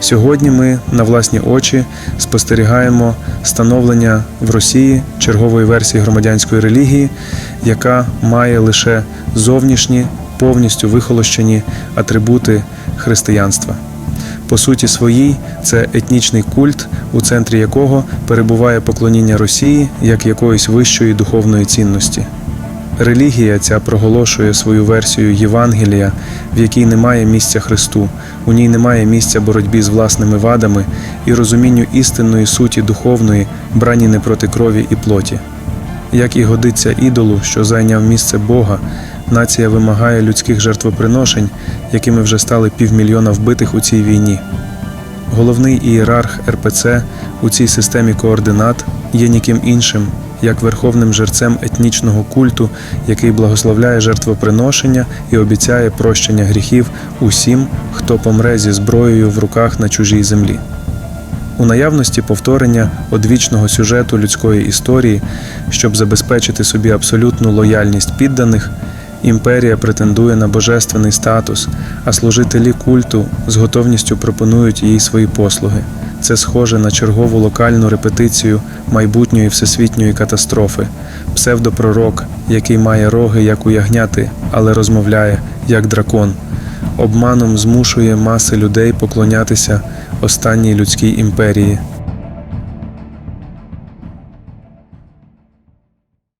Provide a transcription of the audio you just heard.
Сьогодні ми на власні очі спостерігаємо становлення в Росії чергової версії громадянської релігії, яка має лише зовнішні, повністю вихолощені атрибути християнства. По суті своїй, це етнічний культ, у центрі якого перебуває поклоніння Росії як якоїсь вищої духовної цінності. Релігія ця проголошує свою версію Євангелія, в якій немає місця Христу, у ній немає місця боротьбі з власними вадами і розумінню істинної суті духовної, брані не проти крові і плоті. Як і годиться ідолу, що зайняв місце Бога, нація вимагає людських жертвоприношень, якими вже стали півмільйона вбитих у цій війні. Головний ієрарх РПЦ у цій системі координат є ніким іншим, як верховним жерцем етнічного культу, який благословляє жертвоприношення і обіцяє прощення гріхів усім, хто помре зі зброєю в руках на чужій землі. У наявності повторення одвічного сюжету людської історії, щоб забезпечити собі абсолютну лояльність підданих, імперія претендує на божественний статус, а служителі культу з готовністю пропонують їй свої послуги. Це схоже на чергову локальну репетицію майбутньої всесвітньої катастрофи, псевдопророк, який має роги, як у ягняти, але розмовляє як дракон. Обманом змушує маси людей поклонятися останній людській імперії,